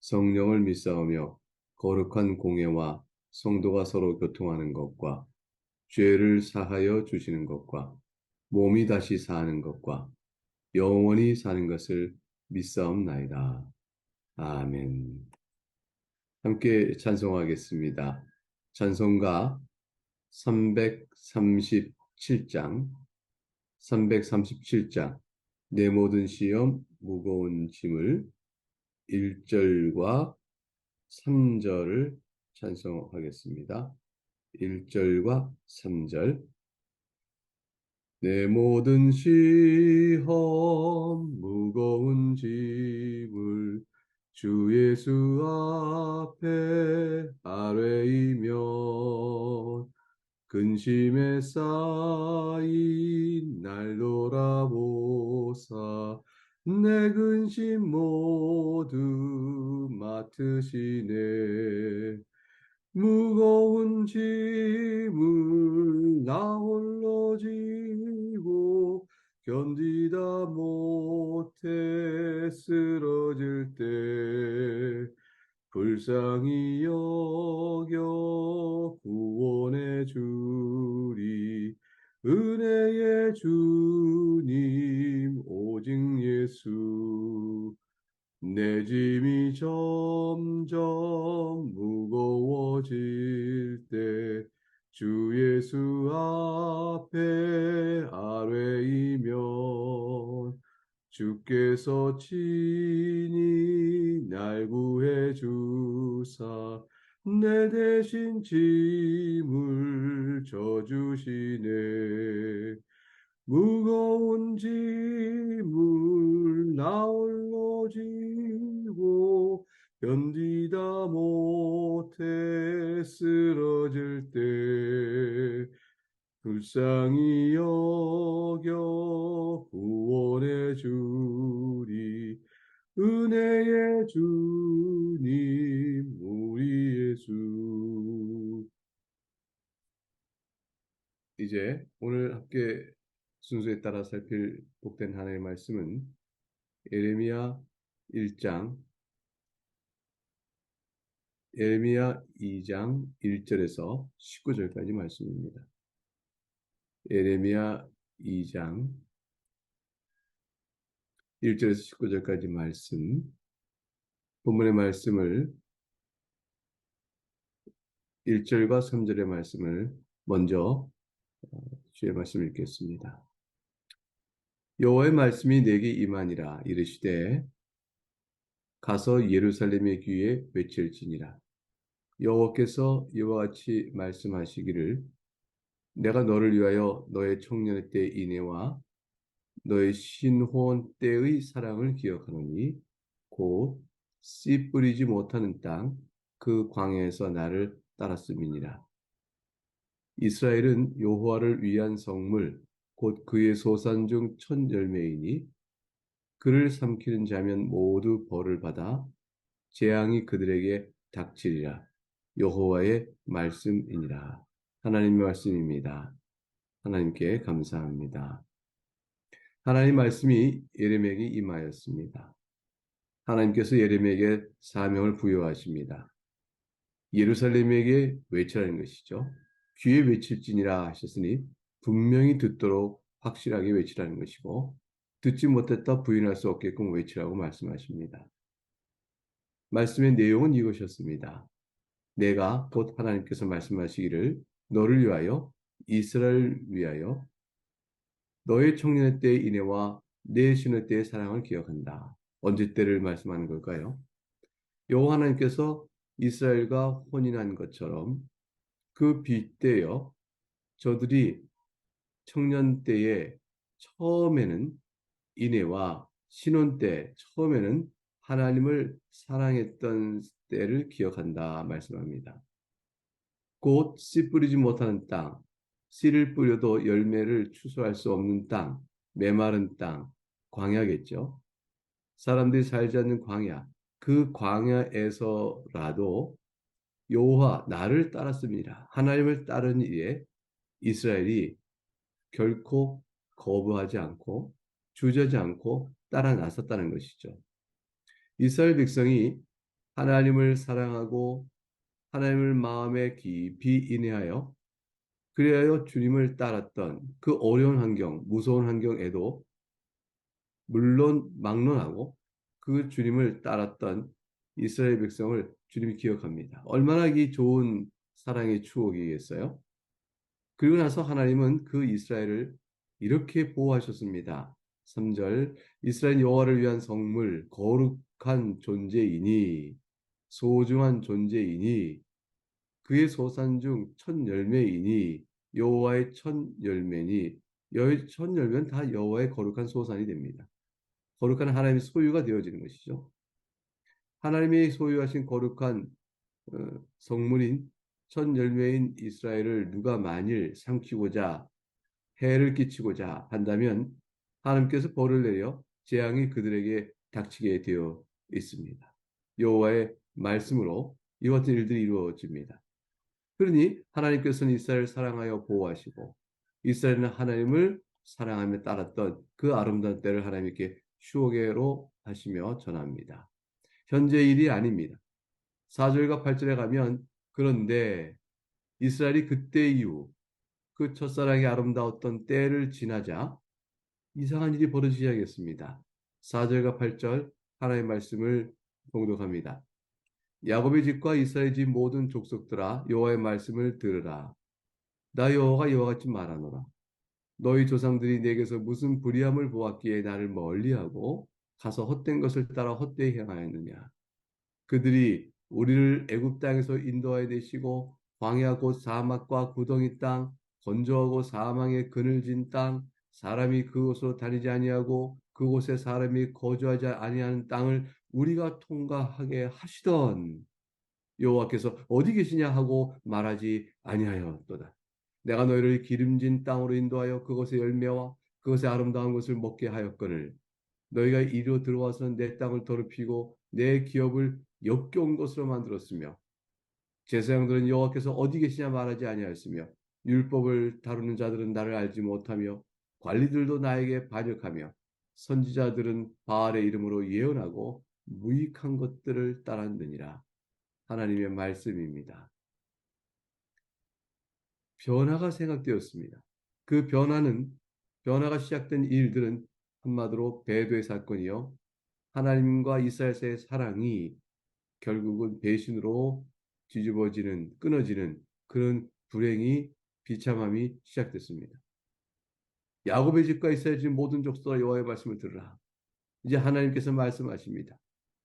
성령을 믿사오며 거룩한 공예와 성도가 서로 교통하는 것과 죄를 사하여 주시는 것과 몸이 다시 사는 것과 영원히 사는 것을 믿사옵나이다. 아멘. 함께 찬송하겠습니다. 찬송가 337장 337장 내 모든 시험 무거운 짐을 1절과 3절을 찬송하겠습니다. 1절과 3절 내 모든 시험 무거운 짐을 주 예수 앞에 아뢰이면 근심에 쌓인 날 돌아보사 내 근심 모두 맡으시네. 무거운 짐을 나 홀로 지고 견디다 못해 쓰러질 때 불쌍히 여겨 구원해 주리 은혜의 주님 오직 예수. 내 짐이 점점 무거워질 때 주 예수 앞에 아뢰이면 주께서 친히 날 구해 주사 내 대신 짐을 져주시네. 무거운 짐을 나 홀로 지고 견디다 못해 쓰러질 때 불쌍히 여 이제 오늘 함께 순서에 따라 살필 복된 하나의 말씀은 예레미야 1장 예레미야 2장 1절에서 19절까지 말씀입니다. 예레미야 2장 1절에서 19절까지 말씀 본문의 말씀을 1절과 3절의 말씀을 먼저 주의 말씀 읽겠습니다. 여호와의 말씀이 내게 임하니라 이르시되 가서 예루살렘의 귀에 외칠지니라 여호와께서 이와 같이 말씀하시기를 내가 너를 위하여 너의 청년의 때 인애와 너의 신혼 때의 사랑을 기억하노니 곧 씨 뿌리지 못하는 땅 그 광야에서 나를 따랐음이니라 이스라엘은 여호와를 위한 성물 곧 그의 소산 중 첫 열매이니 그를 삼키는 자면 모두 벌을 받아 재앙이 그들에게 닥치리라 여호와의 말씀이니라 하나님의 말씀입니다. 하나님께 감사합니다. 하나님 말씀이 예레미야에게 임하였습니다. 하나님께서 예레미야에게 사명을 부여하십니다. 예루살렘에게 외치라는 것이죠. 귀에 외칠지니라 하셨으니 분명히 듣도록 확실하게 외치라는 것이고 듣지 못했다 부인할 수 없게끔 외치라고 말씀하십니다. 말씀의 내용은 이것이었습니다. 내가 곧 하나님께서 말씀하시기를 너를 위하여 이스라엘 위하여 너의 청년의 때의 인애와 내 신의 때의 사랑을 기억한다. 언제 때를 말씀하는 걸까요? 여호와 하나님께서 이스라엘과 혼인한 것처럼 그 빗대여 저들이 청년 때에 처음에는 인애와 신혼 때 처음에는 하나님을 사랑했던 때를 기억한다 말씀합니다. 곧 씨 뿌리지 못하는 땅, 씨를 뿌려도 열매를 추수할 수 없는 땅, 메마른 땅, 광야겠죠. 사람들이 살지 않는 광야, 그 광야에서라도 여호와 나를 따랐습니다. 하나님을 따른 이에 이스라엘이 결코 거부하지 않고 주저지 않고 따라 나섰다는 것이죠. 이스라엘 백성이 하나님을 사랑하고 하나님을 마음에 깊이 인해하여 그리하여 주님을 따랐던 그 어려운 환경, 무서운 환경에도 물론 막론하고 그 주님을 따랐던 이스라엘 백성을 주님이 기억합니다. 얼마나 이 좋은 사랑의 추억이겠어요? 그리고 나서 하나님은 그 이스라엘을 이렇게 보호하셨습니다. 3절 이스라엘 여호와를 위한 성물 거룩한 존재이니 소중한 존재이니 그의 소산 중 첫 열매이니 여호와의 첫 열매니 여의 첫 열매는 다 여호와의 거룩한 소산이 됩니다. 거룩한 하나님의 소유가 되어지는 것이죠. 하나님이 소유하신 거룩한 어, 성물인 첫 열매인 이스라엘을 누가 만일 삼키고자 해를 끼치고자 한다면 하나님께서 벌을 내려 재앙이 그들에게 닥치게 되어 있습니다. 여호와의 말씀으로 이와 같은 일들이 이루어집니다. 그러니 하나님께서는 이스라엘을 사랑하여 보호하시고 이스라엘은 하나님을 사랑하며 따랐던 그 아름다운 때를 하나님께 추억으로 하시며 전합니다. 현재 일이 아닙니다. 4절과 8절에 가면 그런데 이스라엘이 그때 이후 그 첫사랑이 아름다웠던 때를 지나자 이상한 일이 벌어지기 시작했습니다. 4절과 8절 하나님의 말씀을 봉독합니다. 야곱의 집과 이스라엘 집 모든 족속들아 여호와의 말씀을 들으라. 나 여호와가 여호와 같이 말하노라. 너희 조상들이 내게서 무슨 불의함을 보았기에 나를 멀리하고 가서 헛된 것을 따라 헛되이 행하였느냐. 그들이 우리를 애굽 땅에서 인도하여 내시고 광야 곧 사막과 구덩이 땅 건조하고 사망의 그늘진 땅 사람이 그곳으로 다니지 아니하고 그곳에 사람이 거주하지 아니하는 땅을 우리가 통과하게 하시던 여호와께서 어디 계시냐 하고 말하지 아니하였도다. 내가 너희를 기름진 땅으로 인도하여 그곳의 열매와 그것의 아름다운 것을 먹게 하였거늘 너희가 이리로 들어와서 내 땅을 더럽히고 내 기업을 역겨운 것으로 만들었으며 제사장들은 여호와께서 어디 계시냐 말하지 아니하였으며 율법을 다루는 자들은 나를 알지 못하며 관리들도 나에게 반역하며 선지자들은 바알의 이름으로 예언하고 무익한 것들을 따랐느니라. 하나님의 말씀입니다. 변화가 생각되었습니다. 그 변화는 변화가 시작된 일들은 한마디로 배도의 사건이요. 하나님과 이스라엘의 사랑이 결국은 배신으로 뒤집어지는 끊어지는 그런 불행이 비참함이 시작됐습니다. 야곱의 집과 이스라엘 집 모든 족속과 여호와의 말씀을 들으라. 이제 하나님께서 말씀하십니다.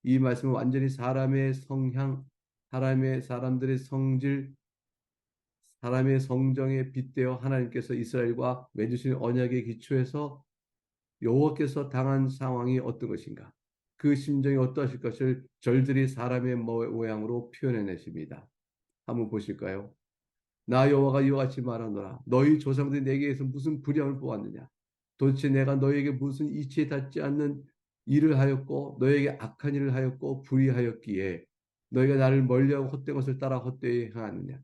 이 말씀은 완전히 사람의 성향, 사람의 사람들의 성질, 사람의 성정에 빗대어 하나님께서 이스라엘과 맺으신 언약의 기초에서 여호와께서 당한 상황이 어떤 것인가? 그 심정이 어떠하실 것을 절들이 사람의 모양으로 표현해내십니다. 한번 보실까요? 나 여호와가 이와 같이 말하노라. 너희 조상들이 내게서 무슨 불량을 보았느냐? 도대체 내가 너에게 무슨 이치에 닿지 않는 일을 하였고 너에게 악한 일을 하였고 불의하였기에 너희가 나를 멀리하고 헛된 것을 따라 헛되이 행하느냐?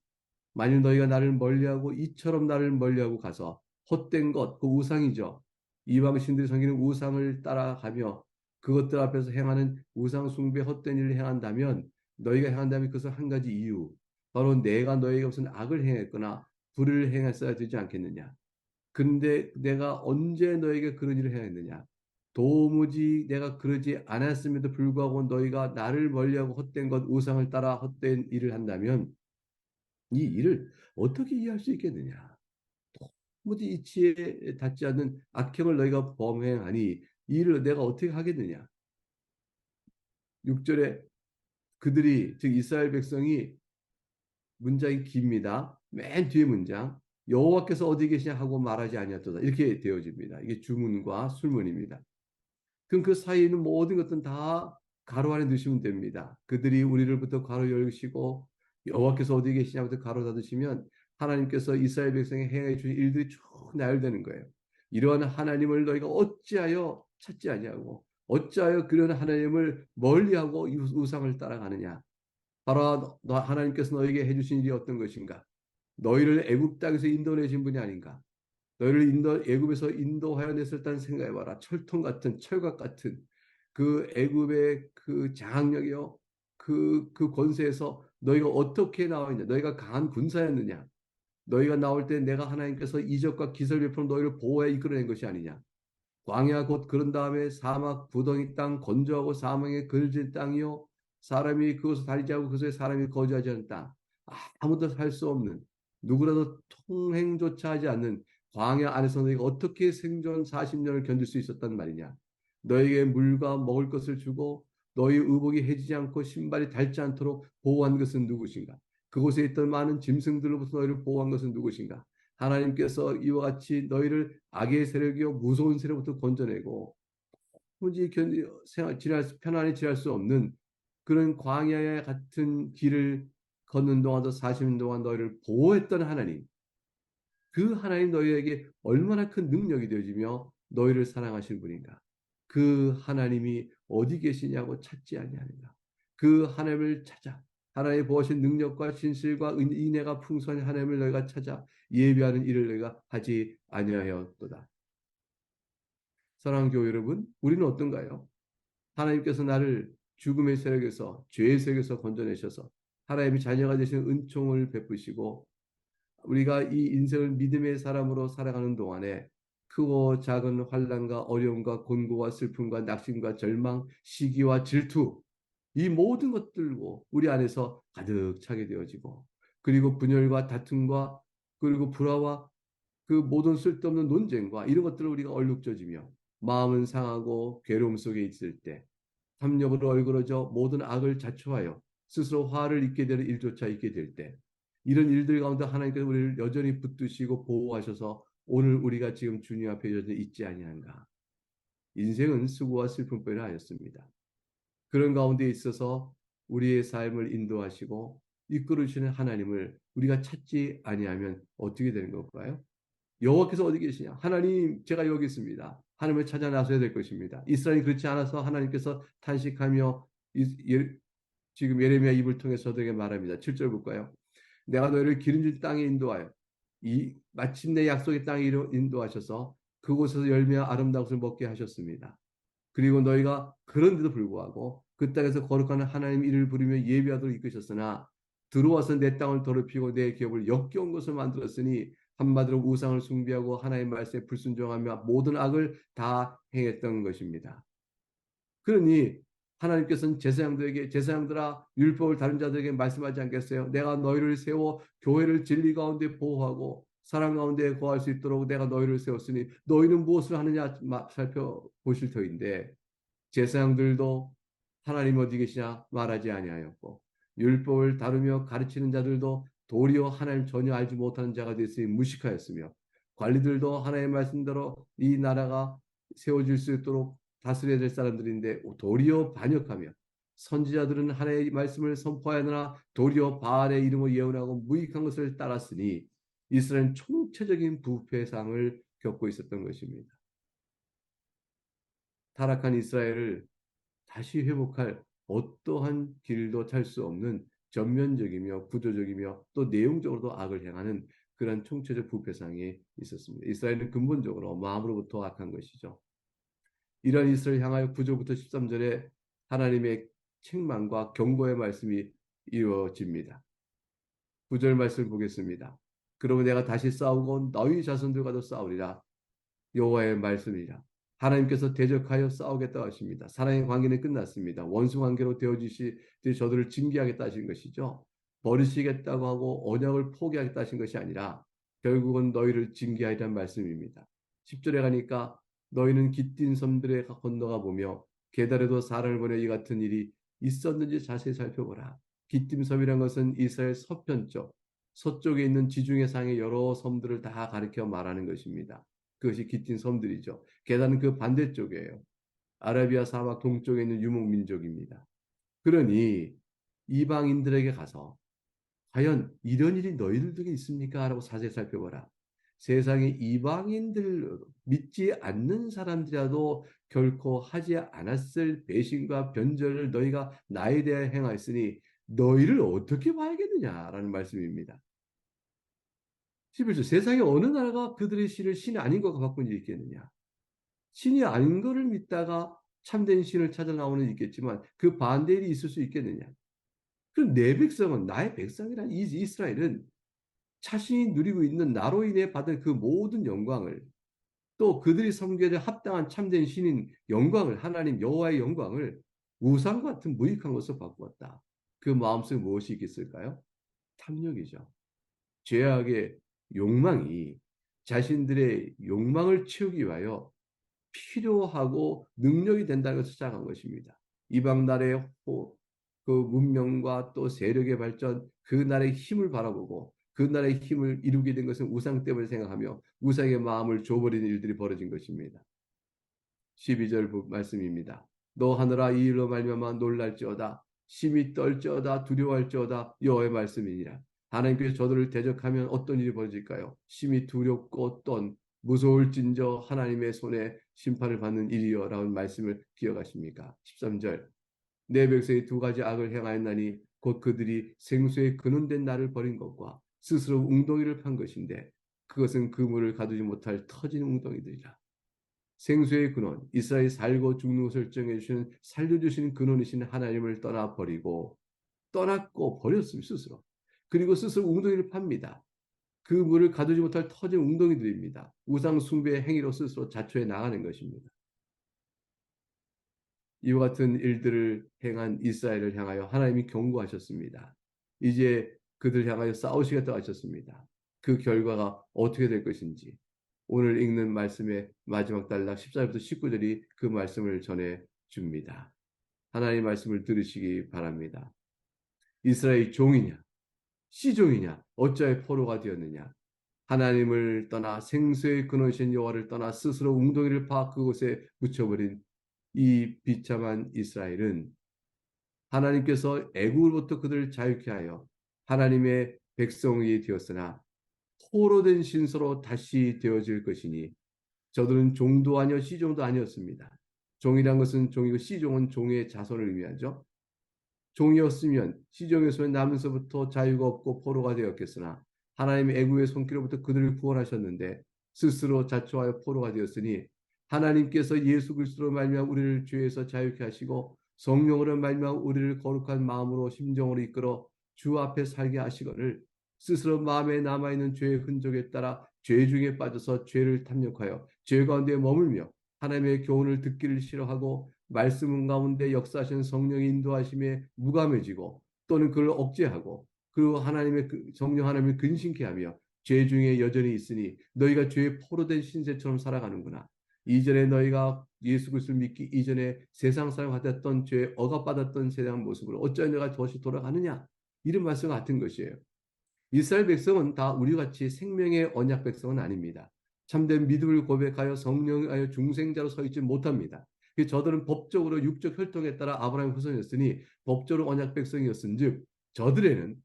만일 너희가 나를 멀리하고 이처럼 나를 멀리하고 가서 헛된 것, 그 우상이죠. 이방 신들이 섬기는 우상을 따라가며 그것들 앞에서 행하는 우상 숭배 헛된 일을 행한다면 너희가 행한다면 그것은 한 가지 이유. 바로 내가 너에게 무슨 악을 행했거나 불을 행했어야 되지 않겠느냐. 근데 내가 언제 너에게 그런 일을 행했느냐. 도무지 내가 그러지 않았음에도 불구하고 너희가 나를 멀리하고 헛된 것 우상을 따라 헛된 일을 한다면 이 일을 어떻게 이해할 수 있겠느냐 도무지 이치에 닿지 않는 악행을 너희가 범행하니 이 일을 내가 어떻게 하겠느냐. 6절에 그들이 즉 이스라엘 백성이 문장이 깁니다. 맨 뒤에 문장 여호와께서 어디 계시냐 하고 말하지 아니었다 이렇게 되어집니다. 이게 주문과 술문입니다. 그럼 그 사이에 있는 모든 것들은 다 가로 안에 넣으시면 됩니다. 그들이 우리를부터 가로 열으시고 여호와께서 어디 계시냐부터 가로 닫으시면 하나님께서 이스라엘 백성에 행해 주신 일들이 쭉 나열되는 거예요. 이러한 하나님을 너희가 어찌하여 찾지 아니하고 어찌하여 그런 하나님을 멀리하고 우상을 따라가느냐? 바로 하나님께서 너에게 해주신 일이 어떤 것인가? 너희를 애굽 땅에서 인도내신 분이 아닌가? 너희를 인도 애굽에서 인도하여 냈을 때 생각해봐라. 철통 같은 철각 같은 그 애굽의 그 장악력이요, 그, 그 권세에서 너희가 어떻게 나와 있냐? 너희가 강한 군사였느냐? 너희가 나올 때 내가 하나님께서 이적과 기설 베풀어 너희를 보호해 이끌어낸 것이 아니냐? 광야 곧 그런 다음에 사막 부덩이 땅 건조하고 사망에 걸질 땅이요 사람이 그것을 달리지 않고 그것에 사람이 거주하지 않은 땅 아무도 살 수 없는 누구라도 통행조차 하지 않는 광야 안에서 너희가 어떻게 생존 40년을 견딜 수 있었단 말이냐 너에게 물과 먹을 것을 주고 너희 의복이 해지지 않고 신발이 닳지 않도록 보호한 것은 누구신가? 그곳에 있던 많은 짐승들로부터 너희를 보호한 것은 누구신가? 하나님께서 이와 같이 너희를 악의 세력이요 무서운 세력부터 건져내고 생활 지날 편안히 지날 수 없는 그런 광야의 같은 길을 걷는 동안도 40년 동안 너희를 보호했던 하나님 그 하나님 너희에게 얼마나 큰 능력이 되어지며 너희를 사랑하실 분인가 그 하나님이 어디 계시냐고 찾지 아니하는가. 그 하나님을 찾아 하나님의 보신 능력과 진실과 인애가 풍성한 하나님을 너희가 찾아 예비하는 일을 너희가 하지 아니하였도다. 사랑하는 교회 여러분, 우리는 어떤가요? 하나님께서 나를 죽음의 세력에서 죄의 세력에서 건져내셔서 하나님의 자녀가 되신 은총을 베푸시고 우리가 이 인생을 믿음의 사람으로 살아가는 동안에 크고 작은 환란과 어려움과 곤고와 슬픔과 낙심과 절망, 시기와 질투 이 모든 것들고 우리 안에서 가득 차게 되어지고 그리고 분열과 다툼과 그리고 불화와 그 모든 쓸데없는 논쟁과 이런 것들을 우리가 얼룩져지며 마음은 상하고 괴로움 속에 있을 때 삼nhập으로 얼그러져 모든 악을 자초하여 스스로 화를 입게 되는 일조차 있게 될 때 이런 일들 가운데 하나님께서 우리를 여전히 붙드시고 보호하셔서 오늘 우리가 지금 주님 앞에 여전히 있지 아니한가. 인생은 수고와 슬픔뿐이 아니었습니다. 그런 가운데 있어서 우리의 삶을 인도하시고 이끌으시는 하나님을 우리가 찾지 아니하면 어떻게 되는 걸까요? 여호와께서 어디 계시냐? 하나님 제가 여기 있습니다. 하나님을 찾아 나서야 될 것입니다. 이스라엘이 그렇지 않아서 하나님께서 탄식하며 예, 지금 예레미야 입을 통해서 저에게 말합니다. 7절 볼까요? 내가 너희를 기름진 땅에 인도하여 이 마침내 약속의 땅에 인도하셔서 그곳에서 열매와 아름다운 것을 먹게 하셨습니다. 그리고 너희가 그런데도 불구하고 그 땅에서 거룩한 하나님 이를 부르며 예비하도록 이끄셨으나 들어와서 내 땅을 더럽히고 내 기업을 역겨운 것을 만들었으니 한마디로 우상을 숭배하고 하나님 말씀에 불순종하며 모든 악을 다 행했던 것입니다. 그러니 하나님께서는 제사장들에게 제사장들아 율법을 다른 자들에게 말씀하지 않겠어요? 내가 너희를 세워 교회를 진리 가운데 보호하고 사랑 가운데 거할 수 있도록 내가 너희를 세웠으니 너희는 무엇을 하느냐 살펴보실 터인데 제사장들도 하나님 어디 계시냐 말하지 아니하였고 율법을 다루며 가르치는 자들도 도리어 하나님 전혀 알지 못하는 자가 됐으니 무식하였으며 관리들도 하나님의 말씀대로 이 나라가 세워질 수 있도록 다스려야 될 사람들인데 도리어 반역하며 선지자들은 하나님의 말씀을 선포하느라 도리어 바알의 이름을 예언하고 무익한 것을 따랐으니 이스라엘은 총체적인 부패상을 겪고 있었던 것입니다. 타락한 이스라엘을 다시 회복할 어떠한 길도 찰수 없는 전면적이며 구조적이며 또 내용적으로도 악을 행하는 그런 총체적 부패상이 있었습니다. 이스라엘은 근본적으로 마음으로부터 악한 것이죠. 이러한 이스라엘 향하여 9절부터 13절에 하나님의 책망과 경고의 말씀이 이루어집니다. 9절 말씀을 보겠습니다. 그러면 내가 다시 싸우고 너희 자손들과도 싸우리라. 여호와의 말씀이라. 하나님께서 대적하여 싸우겠다 하십니다. 사랑의 관계는 끝났습니다. 원수 관계로 되어지시 저들을 징계하겠다 하신 것이죠. 버리시겠다고 하고 언약을 포기하겠다 하신 것이 아니라 결국은 너희를 징계하리란 말씀입니다. 10절에 가니까 너희는 깃딘 섬들에 건너가 보며 계달에도 사람을 보내 이 같은 일이 있었는지 자세히 살펴보라. 깃딘 섬이란 것은 이스라엘 서편 쪽, 서쪽에 있는 지중해 상의 여러 섬들을 다 가리켜 말하는 것입니다. 그것이 깃딘 섬들이죠. 계단은 그 반대쪽이에요. 아라비아 사막 동쪽에 있는 유목 민족입니다. 그러니 이방인들에게 가서 과연 이런 일이 너희들 중에 있습니까? 라고 자세히 살펴보라. 세상에 이방인들 믿지 않는 사람들이라도 결코 하지 않았을 배신과 변절을 너희가 나에 대해 행하였으니 너희를 어떻게 봐야겠느냐라는 말씀입니다. 11절 세상에 어느 나라가 그들의 신을 신이 아닌 것과 바꾼 일이 있겠느냐. 신이 아닌 것을 믿다가 참된 신을 찾아 나오는 있겠지만 그 반대 일이 있을 수 있겠느냐. 그럼 내 백성은 나의 백성이란 이스라엘은 자신이 누리고 있는 나로 인해 받은 그 모든 영광을 또 그들이 섬겨야 합당한 참된 신인 영광을 하나님 여호와의 영광을 우상 같은 무익한 것으로 바꾸었다. 그 마음속에 무엇이 있겠을까요? 탐욕이죠. 죄악의 욕망이 자신들의 욕망을 채우기 위하여 필요하고 능력이 된다는 것을 찾아간 것입니다. 이방 나라의 그 문명과 또 세력의 발전, 그 나라의 힘을 바라보고 그 나라의 힘을 이루게 된 것은 우상 때문에 생각하며 우상의 마음을 줘버리는 일들이 벌어진 것입니다. 12절 말씀입니다. 너 하늘아 이 일로 말미암아 놀랄지어다 심히 떨지어다 두려워할지어다 여호와의 말씀이니라. 하나님께서 저들을 대적하면 어떤 일이 벌어질까요? 심히 두렵고 떤 무서울진저 하나님의 손에 심판을 받는 일이여 라는 말씀을 기억하십니까? 13절 내 백성이 두 가지 악을 행하였나니 곧 그들이 생수에 근원된 나를 버린 것과 스스로 웅덩이를 판 것인데 그것은 그물을 가두지 못할 터진 웅덩이들이라. 생수의 근원, 이스라엘 살고 죽는 것을 정해 주시는 살려 주시는 근원이신 하나님을 떠나 버리고 떠났고 버렸습니다 스스로. 그리고 스스로 웅덩이를 팝니다. 그 물을 가두지 못할 터진 웅덩이들입니다. 우상 숭배의 행위로 스스로 자초해 나가는 것입니다. 이와 같은 일들을 행한 이스라엘을 향하여 하나님이 경고하셨습니다. 이제 그들 향하여 싸우시겠다고 하셨습니다. 그 결과가 어떻게 될 것인지 오늘 읽는 말씀의 마지막 단락 14절부터 19절이 그 말씀을 전해 줍니다. 하나님 말씀을 들으시기 바랍니다. 이스라엘 종이냐 시종이냐 어찌하여 포로가 되었느냐 하나님을 떠나 생수의 근원이신 여호와를 떠나 스스로 웅덩이를 파 그곳에 묻혀버린 이 비참한 이스라엘은 하나님께서 애국으로부터 그들을 자유케 하여 하나님의 백성이 되었으나 포로 된 신서로 다시 되어질 것이니 저들은 종도 아니요 시종도 아니었습니다. 종이란 것은 종이고 시종은 종의 자손을 의미하죠. 종이었으면 시종에서 나면서부터 자유가 없고 포로가 되었겠으나 하나님의 애구의 손길로부터 그들을 구원하셨는데 스스로 자초하여 포로가 되었으니 하나님께서 예수 그리스도로 말미암아 우리를 죄에서 자유케 하시고 성령으로 말미암아 우리를 거룩한 마음으로 심정으로 이끌어 주 앞에 살게 하시거늘 스스로 마음에 남아있는 죄의 흔적에 따라 죄 중에 빠져서 죄를 탐욕하여 죄 가운데 머물며 하나님의 교훈을 듣기를 싫어하고 말씀 가운데 역사하신 성령의 인도하심에 무감해지고 또는 그를 억제하고 그리고 하나님의 그 성령 하나님을 근심케 하며 죄 중에 여전히 있으니 너희가 죄에 포로된 신세처럼 살아가는구나. 이전에 너희가 예수 그리스도를 믿기 이전에 세상 사람 같았던 죄에 억압받았던 세상 모습으로 어찌 너희가 다시 돌아가느냐? 이런 말씀 같은 것이에요. 이스라엘 백성은 다 우리같이 생명의 언약 백성은 아닙니다. 참된 믿음을 고백하여 성령하여 중생자로 서 있지 못합니다. 저들은 법적으로 육적 혈통에 따라 아브라함 후손이었으니 법적으로 언약 백성이었은즉 저들에는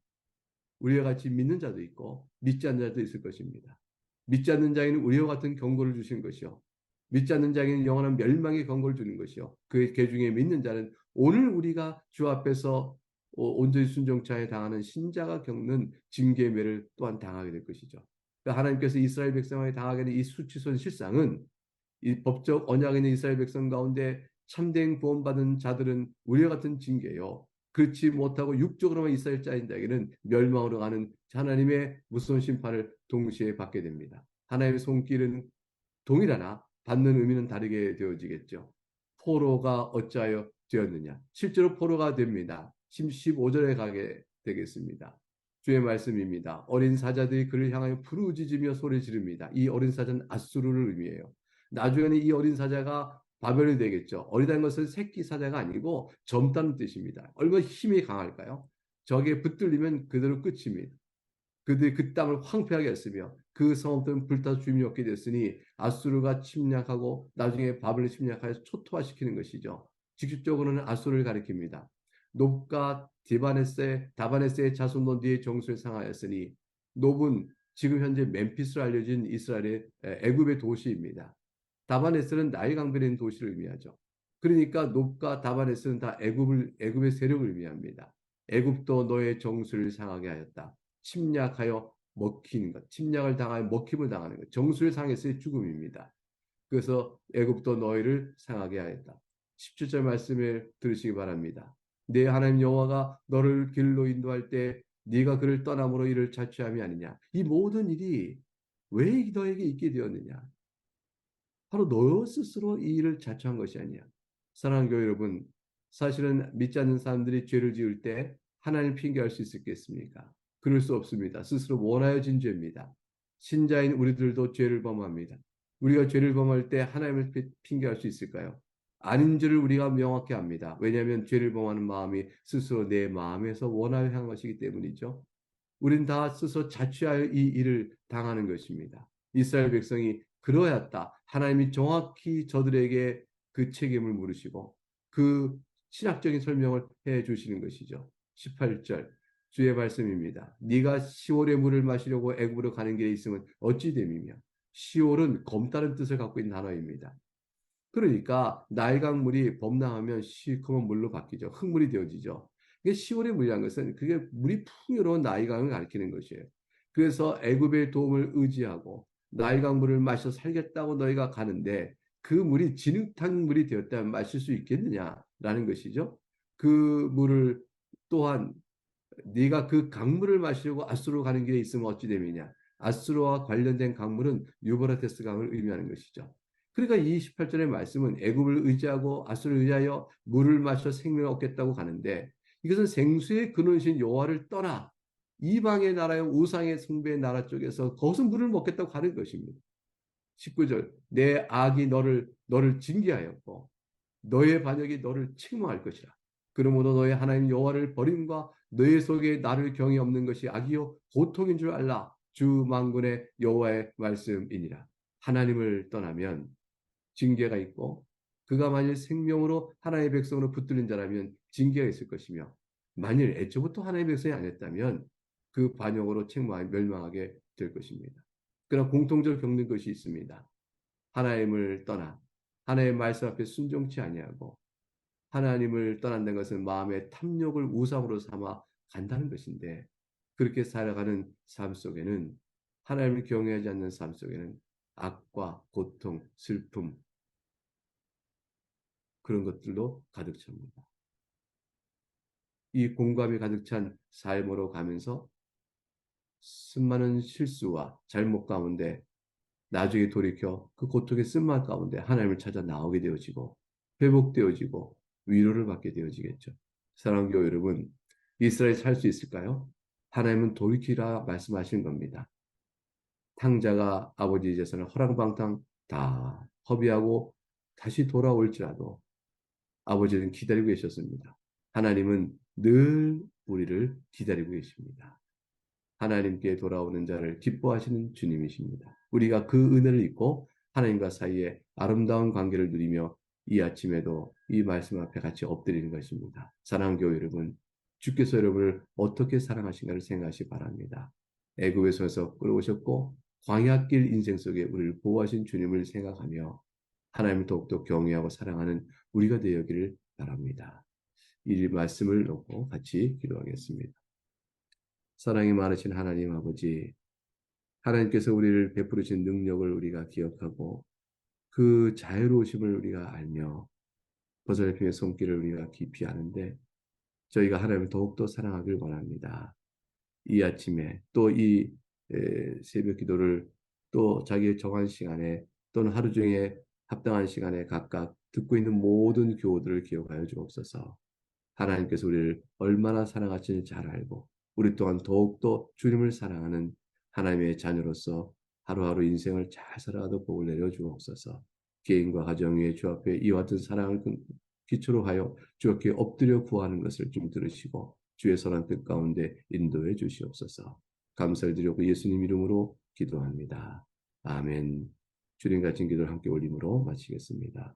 우리와 같이 믿는 자도 있고 믿지 않는 자도 있을 것입니다. 믿지 않는 자에는 우리와 같은 경고를 주신 것이요. 믿지 않는 자에게는 영원한 멸망의 경고를 주는 것이요. 그개 중에 믿는 자는 오늘 우리가 주 앞에서 어, 온전히 순종차에 당하는 신자가 겪는 징계 매를 또한 당하게 될 것이죠. 그러니까 하나님께서 이스라엘 백성에게 당하게 된 이 수치손 실상은 이 법적 언약에 있는 이스라엘 백성 가운데 참된 구원받은 자들은 우리와 같은 징계요. 그렇지 못하고 육적으로만 이스라엘 자인 자에게는 멸망으로 가는 하나님의 무서운 심판을 동시에 받게 됩니다. 하나님의 손길은 동일하나 받는 의미는 다르게 되어지겠죠. 포로가 어찌하여 되었느냐? 실제로 포로가 됩니다. 15절에 가게 되겠습니다. 주의 말씀입니다. 어린 사자들이 그를 향하여 부르짖으며 소리 지릅니다. 이 어린 사자는 아수르를 의미해요. 나중에는 이 어린 사자가 바벨이 되겠죠. 어리다는 것은 새끼 사자가 아니고 젊다는 뜻입니다. 얼마나 힘이 강할까요? 적에 붙들리면 그대로 끝입니다. 그들이 그 땅을 황폐하게 했으며 그 성읍들은 불타 주임이 없게 됐으니 아수르가 침략하고 나중에 바벨을 침략하여 초토화시키는 것이죠. 직접적으로는 아수르를 가리킵니다. 높과 디바네세, 다바네세의 자손도 니의 정수를 상하였으니 높은 지금 현재 멤피스로 알려진 이스라엘의 애굽의 도시입니다. 다바네스는 나일 강변에 도시를 의미하죠. 그러니까 높과 다바네스는 다 애굽을 애굽의 세력을 의미합니다. 애굽도 너의 정수를 상하게 하였다. 침략하여 먹히는 것, 침략을 당하여 먹힘을 당하는 것, 정수를 상했을 죽음입니다. 그래서 애굽도 너희를 상하게 하였다. 17절 말씀을 들으시기 바랍니다. 내 하나님 여호와가 너를 길로 인도할 때 네가 그를 떠남으로 이를 자취함이 아니냐. 이 모든 일이 왜 너에게 있게 되었느냐? 바로 너 스스로 이 일을 자처한 것이 아니야. 사랑하는 교회 여러분, 사실은 믿지 않는 사람들이 죄를 지을 때 하나님 핑계할 수 있겠습니까? 그럴 수 없습니다. 스스로 원하여 진 죄입니다. 신자인 우리들도 죄를 범합니다. 우리가 죄를 범할 때 하나님을 핑계할 수 있을까요? 아닌 줄을 우리가 명확히 합니다. 왜냐하면 죄를 범하는 마음이 스스로 내 마음에서 원하여 향한 것이기 때문이죠. 우린 다 스스로 자취하여 이 일을 당하는 것입니다. 이스라엘 백성이 그러했다. 하나님이 정확히 저들에게 그 책임을 물으시고 그 신학적인 설명을 해 주시는 것이죠. 18절 주의 말씀입니다. 네가 시월의 물을 마시려고 애굽으로 가는 길에 있으면 어찌 됨이며 시월은 검다른 뜻을 갖고 있는 단어입니다. 그러니까 나일강 물이 범람하면 시커먼 물로 바뀌죠. 흙물이 되어지죠. 이게 시월의 물이라는 것은 그게 물이 풍요로운 나일강을 가리키는 것이에요. 그래서 애굽의 도움을 의지하고 나일강 물을 마셔 살겠다고 너희가 가는데 그 물이 진흙탕 물이 되었다면 마실 수 있겠느냐라는 것이죠. 그 물을 또한 네가 그 강물을 마시려고 아수로 가는 길에 있으면 어찌 됨이냐. 아수로와 관련된 강물은 유버라테스 강을 의미하는 것이죠. 그러니까 이 18절의 말씀은 애굽을 의지하고 아수를 의하여 물을 마셔 생명을 얻겠다고 가는데 이것은 생수의 근원신 여호와를 떠나 이방의 나라의 우상의 숭배의 나라 쪽에서 거기서 물을 먹겠다고 가는 것입니다. 19절 내 악이 너를 너를 징계하였고 너의 반역이 너를 책망할 것이라. 그러므로 너의 하나님 여호와를 버림과 너의 속에 나를 경이 없는 것이 악이요 고통인 줄 알라. 주 만군의 여호와의 말씀이니라. 하나님을 떠나면 징계가 있고 그가 만일 생명으로 하나님의 백성으로 붙들린 자라면 징계가 있을 것이며 만일 애초부터 하나님의 백성이 아니었다면 그 반역으로 책망 멸망하게 될 것입니다. 그러나 공통적으로 겪는 것이 있습니다. 하나님을 떠나 하나님의 말씀 앞에 순종치 아니하고 하나님을 떠난다는 것은 마음의 탐욕을 우상으로 삼아 간다는 것인데 그렇게 살아가는 삶 속에는 하나님을 경외하지 않는 삶 속에는 악과 고통, 슬픔 그런 것들로 가득 찹니다. 이 공감이 가득 찬 삶으로 가면서 수많은 실수와 잘못 가운데 나중에 돌이켜 그 고통의 쓴맛 가운데 하나님을 찾아 나오게 되어지고 회복되어지고 위로를 받게 되어지겠죠. 사랑하는 교회 여러분, 이스라엘 살 수 있을까요? 하나님은 돌이키라 말씀하시는 겁니다. 탕자가 아버지 재산을 허랑방탕 다 허비하고 다시 돌아올지라도 아버지는 기다리고 계셨습니다. 하나님은 늘 우리를 기다리고 계십니다. 하나님께 돌아오는 자를 기뻐하시는 주님이십니다. 우리가 그 은혜를 잊고 하나님과 사이에 아름다운 관계를 누리며 이 아침에도 이 말씀 앞에 같이 엎드리는 것입니다. 사랑하는 교회 여러분, 주께서 여러분을 어떻게 사랑하신가를 생각하시 바랍니다. 애굽에서 끌어오셨고 광야길 인생 속에 우리를 보호하신 주님을 생각하며 하나님을 더욱더 경외하고 사랑하는 우리가 되기를 바랍니다. 이 말씀을 놓고 같이 기도하겠습니다. 사랑이 많으신 하나님 아버지, 하나님께서 우리를 베푸르신 능력을 우리가 기억하고 그 자유로우심을 우리가 알며 버설의 손길을 우리가 깊이 아는데 저희가 하나님을 더욱더 사랑하길 원합니다. 이 아침에 또 이 새벽 기도를 또 자기의 정한 시간에 또는 하루 중에 합당한 시간에 각각 듣고 있는 모든 교우들을 기억하여 주옵소서. 하나님께서 우리를 얼마나 사랑하시는지 잘 알고 우리 또한 더욱더 주님을 사랑하는 하나님의 자녀로서 하루하루 인생을 잘 살아가도 복을 내려 주옵소서. 개인과 가정 위에 주 앞에 이와 같은 사랑을 기초로 하여 주께 엎드려 구하는 것을 좀 들으시고 주의 선한 뜻 가운데 인도해 주시옵소서. 감사를 드리고 예수님 이름으로 기도합니다. 아멘. 주님 같은 기도를 함께 올림으로 마치겠습니다.